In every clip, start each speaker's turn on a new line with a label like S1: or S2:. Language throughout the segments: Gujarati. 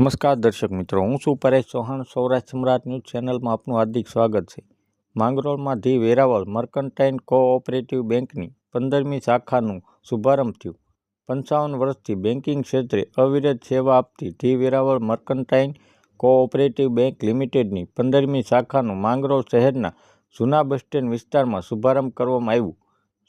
S1: નમસ્કાર દર્શક મિત્રો, હું છું પરેશ ચૌહાણ, સૌરાષ્ટ્ર સમ્રાટ ન્યૂઝ ચેનલમાં આપનું હાર્દિક સ્વાગત છે. માંગરોળમાં ધી વેરાવળ મર્કન્ટાઇન કોઓપરેટિવ બેંકની પંદરમી શાખાનું શુભારંભ થયું. પંચાવન વર્ષથી બેન્કિંગ ક્ષેત્રે અવિરત સેવા આપતી the Veraval mercantile cooperative bank લિમિટેડની પંદરમી શાખાનું માંગરોળ શહેરના જૂના બસ સ્ટેન્ડ વિસ્તારમાં શુભારંભ કરવામાં આવ્યું.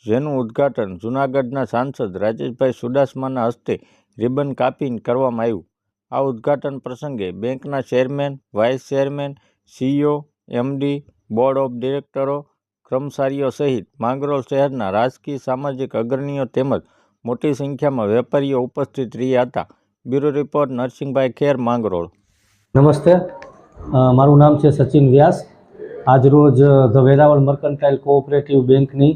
S1: જેનું ઉદ્ઘાટન જૂનાગઢના સાંસદ રાજેશભાઈ સુડાસમાના હસ્તે રિબન કાપીને કરવામાં આવ્યું. આ ઉદ્ઘાટન પ્રસંગે બેંકના chairman, vice chairman, CEO, MD, board of ડિરેક્ટરો, કર્મચારીઓ સહિત માંગરોળ શહેરના રાજકીય સામાજિક અગ્રણીઓ તેમજ મોટી સંખ્યામાં વેપારીઓ ઉપસ્થિત રહ્યા હતા. Bureau report, Narsinhbhai Kher, Mangrol.
S2: નમસ્તે. મારું નામ છે સચિન વ્યાસ. આજરોજ ધ વેરાવળ મર્કન્ટાઇલ કોઓપરેટિવ બેંકની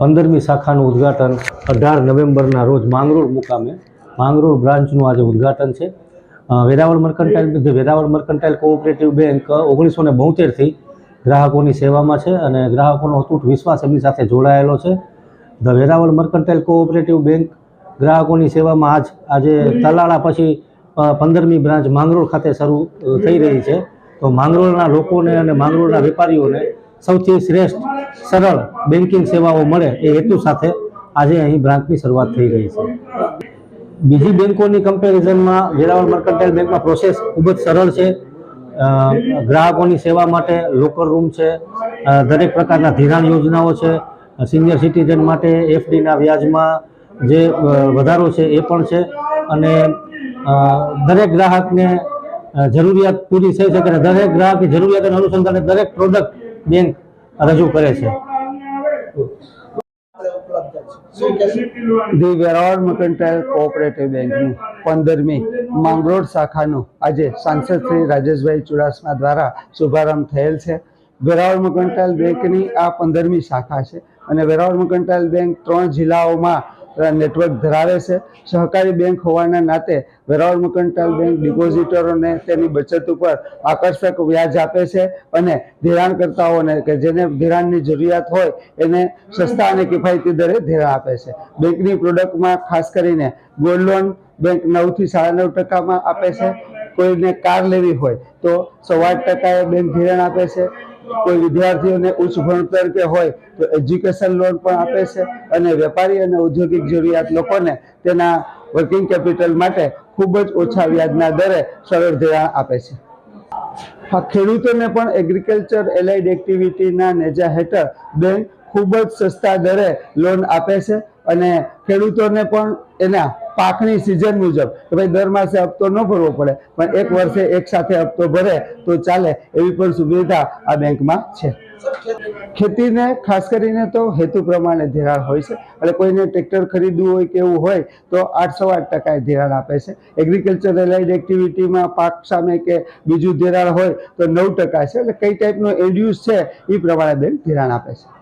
S2: પંદરમી શાખાનું ઉદ્ઘાટન અઢાર નવેમ્બરના રોજ માંગરોળ મુકામે. માંગરોળ બ્રાન્ચનું આજે ઉદ્ઘાટન છે. Veraval mercantile Veraval mercantile cooperative bank ઓગણીસો ને બોતેરથી ગ્રાહકોની સેવામાં છે અને ગ્રાહકોનો અતૂટ વિશ્વાસ એમની સાથે જોડાયેલો છે. The Veraval mercantile cooperative bank ગ્રાહકોની સેવામાં આજ, આજે તલાળા પછી પંદરમી બ્રાન્ચ માંગરોળ ખાતે શરૂ થઈ રહી છે. તો માંગરોળના લોકોને અને માંગરોળના વેપારીઓને સૌથી શ્રેષ્ઠ, સરળ બેન્કિંગ સેવાઓ મળે એ હેતુ સાથે આજે અહીં બ્રાન્ચની શરૂઆત થઈ રહી છે. બીજી બેન્કોની કમ્પેરિઝનમાં વેરાવળ મર્કન્ટાઇલ બેંકમાં પ્રોસેસ ખૂબ જ સરળ છે. ગ્રાહકોની સેવા માટે લોકર રૂમ છે. દરેક પ્રકારના ધિરાણ યોજનાઓ છે. સિનિયર સિટીઝન માટે એફડીના વ્યાજમાં જે વધારો છે એ પણ છે. અને દરેક ગ્રાહકને જરૂરિયાત પૂરી થઈ શકે અને દરેક ગ્રાહકની જરૂરિયાતને અનુસંધાને દરેક પ્રોડક્ટ બેંક રજૂ કરે છે.
S3: ધી વેરાવળ મર્કન્ટાઇલ કોઓપરેટિવ બેંકની પંદરમી માંગરોળ શાખાનું આજે સાંસદ શ્રી રાજેશભાઈ ચુડાસમા દ્વારા શુભારંભ થયેલ છે. વેરાવળ મર્કન્ટાઇલ બેંકની આ પંદરમી શાખા છે અને વેરાવળ મર્કન્ટાઇલ બેંક ત્રણ જિલ્લાઓમાં નેટવર્ક ધરાવે છે. સહકારી બેંક હોવાના નાતે વેરાવળ મકંટાલ બેંક ડિપોઝિટરોને તેની બચત ઉપર આકર્ષક વ્યાજ આપે છે અને ધિરાણકર્તાઓને કે જેને ધિરાણની જરૂરિયાત હોય એને સસ્તા અને કિફાયતી દરે ધિરાણ આપે છે. બેંકની પ્રોડક્ટમાં ખાસ કરીને ગોલ્ડ લોન બેંક નવથી સાડા નવ ટકામાં આપે છે. કોઈને કાર લેવી હોય તો સવા આઠ ટકાએ બેંક ધિરાણ આપે છે. કોઈ વિદ્યાર્થીઓને ઉચ્ચ ભણતર કે હોય તો એજ્યુકેશન લોન પણ આપે છે અને વેપારી અને ઔદ્યોગિક જરૂરિયાત લોકોને તેના વર્કિંગ કેપિટલ માટે ખૂબ જ ઓછા વ્યાજના દરે સરળ ધિરાણ આપે છે. હા, ખેડૂતોને પણ એગ્રીકલ્ચર એલાઇડ એક્ટિવિટીના નેજા હેઠળ બેંક ખૂબ જ સસ્તા દરે લોન આપે છે. અને ખેડૂતોને પણ એના પાકની સિઝન મુજબ કે ભાઈ દર માસે હપ્તો ન ભરવો પડે, પણ એક વર્ષે એક સાથે હપ્તો ભરે તો ચાલે એવી પણ સુવિધા આ બેંકમાં છે. ખેતીને ખાસ કરીને તો હેતુ પ્રમાણે ધિરાણ હોય છે. એટલે કોઈને ટ્રેક્ટર ખરીદવું હોય કે એવું હોય તો આઠસો આઠ ટકાએ ધિરાણ આપે છે. એગ્રીકલ્ચર એલાઇડ એક્ટિવિટીમાં પાક સામે કે બીજું ધિરાણ હોય તો નવ ટકા છે. એટલે કઈ ટાઈપનો એડ્યુસ છે એ પ્રમાણે બેંક ધિરાણ આપે છે.